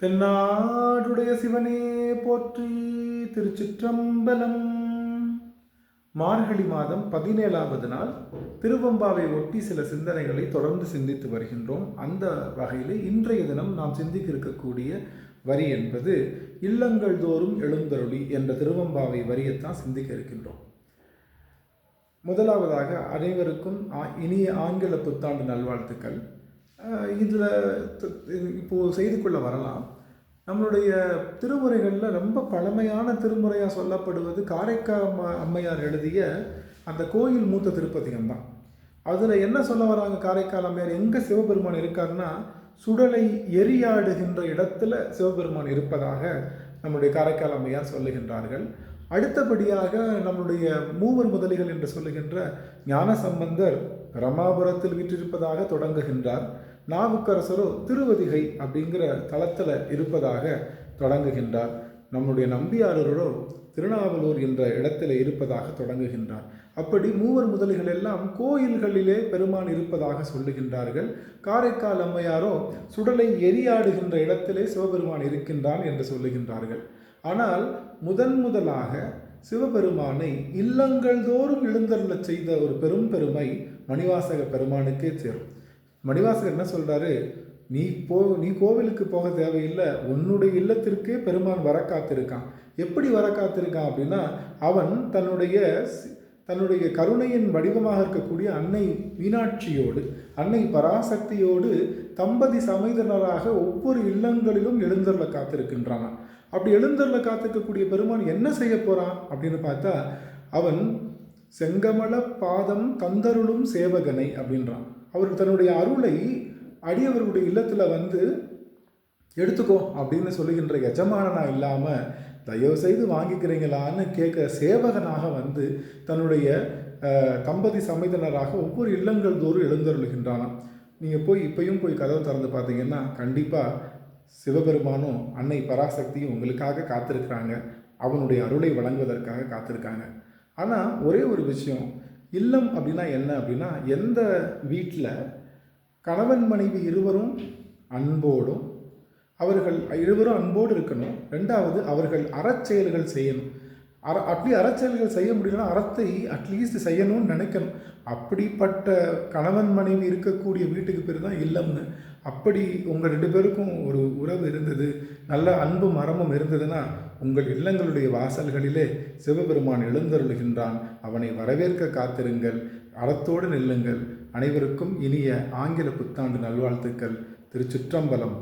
தென்னாடுடைய சிவனே போற்றி திருச்சிற்றம்பலம். மார்கழி மாதம் பதினேழாவது நாள் திருவம்பாவை ஒட்டி சில சிந்தனைகளை தொடர்ந்து சிந்தித்து வருகின்றோம். அந்த வகையில் இன்றைய தினம் நாம் சிந்திக்க இருக்கக்கூடிய வரி என்பது இல்லங்கள் தோறும் எழுந்தருளி என்ற திருவம்பாவை வரியைத்தான் சிந்திக்க இருக்கின்றோம். முதலாவதாக அனைவருக்கும் ஆ- இனிய ஆங்கில புத்தாண்டு நல்வாழ்த்துக்கள். இதில் இப்போது செய்திக்குள்ளே வரலாம். நம்மளுடைய திருமுறைகளில் ரொம்ப பழமையான திருமுறையாக சொல்லப்படுவது காரைக்கா அம்மா- அம்மையார் எழுதிய அந்த கோயில் மூத்த திருப்பதிகம் தான். அதில் என்ன சொல்ல வராங்க காரைக்கால் அம்மையார்? எங்கே சிவபெருமான் இருக்காருன்னா சுடலை எரியாடுகின்ற இடத்துல சிவபெருமான் இருப்பதாக நம்முடைய காரைக்கால் அம்மையார் சொல்லுகின்றார்கள். அடுத்தபடியாக நம்முடைய மூவர் முதலிகள் என்று சொல்லுகின்ற ஞானசம்பந்தர் ரமாபுரத்தில் வீற்றிருப்பதாக தொடங்குகின்றார். நாவுக்கரசரோ திருவதிகை அப்படிங்கிற தளத்தில் இருப்பதாக தொடங்குகின்றார். நம்முடைய நம்பியாரரோ திருநாவலூர் என்ற இடத்துல இருப்பதாக தொடங்குகின்றார். அப்படி மூவர் முதலிகள் எல்லாம் கோயில்களிலே பெருமான் இருப்பதாக சொல்லுகின்றார்கள். காரைக்கால் அம்மையாரோ சுடலை எரியாடுகின்ற இடத்திலே சிவபெருமான் இருக்கின்றான் என்று சொல்லுகின்றார்கள். ஆனால் முதன் முதலாக சிவபெருமானை இல்லங்கள் தோறும் எழுந்தருளச் செய்த ஒரு பெரும் பெருமை மணிவாசக பெருமானுக்கே சேரும். மணிவாசகர் என்ன சொல்றாரு? நீ போ நீ கோவிலுக்கு போக தேவையில்லை. உன்னுடைய இல்லத்திற்கே பெருமான் வர காத்திருக்கான் எப்படி வர காத்திருக்கான் அப்படின்னா அவன் தன்னுடைய தன்னுடைய கருணையின் வடிவமாக இருக்கக்கூடிய அன்னை மீனாட்சியோடு அன்னை பராசக்தியோடு தம்பதி சமைதனராக ஒவ்வொரு இல்லங்களிலும் எழுந்தருள காத்திருக்கின்றான் அப்படி எழுந்தருள காத்திருக்கக்கூடிய பெருமான் என்ன செய்ய போகிறான் அப்படின்னு பார்த்தா அவன் செங்கமல பாதம் தந்தருளும் சேவகனை அப்படின்றான். அவர் தன்னுடைய அருளை அடியவர்களுடைய இல்லத்தில் வந்து எடுத்துக்கோ அப்படின்னு சொல்லுகின்ற எஜமானனா இல்லாமல் தயவு செய்து வாங்கிக்கிறீங்களான்னு கேட்க சேவகனாக வந்து தன்னுடைய தம்பதி சமைத்தனராக ஒவ்வொரு இல்லங்கள் தோறும் எழுந்தருளுகின்றானாம். நீங்கள் போய் இப்பயும் போய் கதவை திறந்து பார்த்தீங்கன்னா கண்டிப்பாக சிவபெருமானும் அன்னை பராசக்தியும் உங்களுக்காக காத்திருக்கிறாங்க. அவனுடைய அருளை வழங்குவதற்காக காத்திருக்காங்க. ஆனால் ஒரே ஒரு விஷயம் இல்லம் அப்படின்னா என்ன அப்படின்னா எந்த வீட்டில் கணவன் மனைவி இருவரும் அன்போடும் அவர்கள் இருவரும் அன்போடு இருக்கணும். ரெண்டாவது அவர்கள் அறச்செயல்கள் செய்யணும். அற அப்படி அறச்செயல்கள் செய்ய முடியலன்னா அறத்தை அட்லீஸ்ட் செய்யணும்னு நினைக்கணும். அப்படிப்பட்ட கணவன் மனைவி இருக்கக்கூடிய வீட்டுக்கு பேர் தான் இல்லம்னு. அப்படி உங்கள் ரெண்டு பேருக்கும் ஒரு உறவு இருந்தது நல்ல அன்பு மரமும் இருந்ததுன்னா உங்கள் இல்லங்களுடைய வாசல்களிலே சிவபெருமான் எழுந்தருளுகின்றான். அவனை வரவேற்க காத்திருங்கள் அறத்தோடு நில்லுங்கள். அனைவருக்கும் இனிய ஆங்கில புத்தாண்டு நல்வாழ்த்துக்கள். திருச்சிற்றம்பலம்.